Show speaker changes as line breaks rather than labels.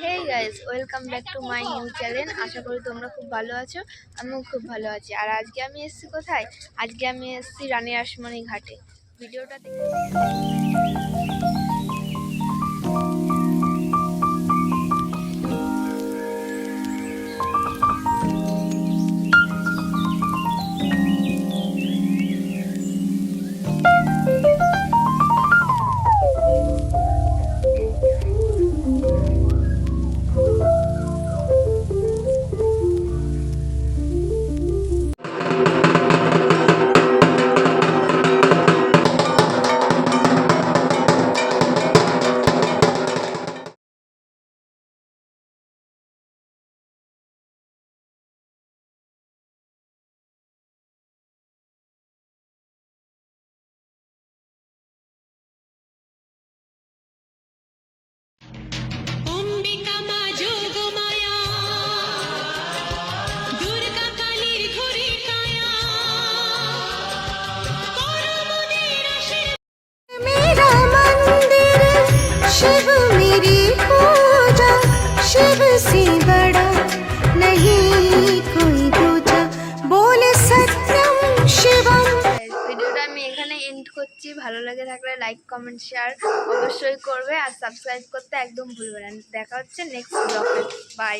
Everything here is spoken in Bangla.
Hey guys welcome back to my new channel আশা করি তোমরা খুব ভালো আছো, আমিও খুব ভালো আছি। আর আজকে আমি এসেছি কোথায়? আজকে আমি এসেছি রানী আসমণি ঘাটে। ভিডিওটা দেখে এখানে এন্ড করছি। ভালো লাগে থাকলে লাইক কমেন্ট শেয়ার অবশ্যই করবে। আর সাবস্ক্রাইব করতে একদম ভুলবে না। দেখা হচ্ছে নেক্সট ব্লগে বাই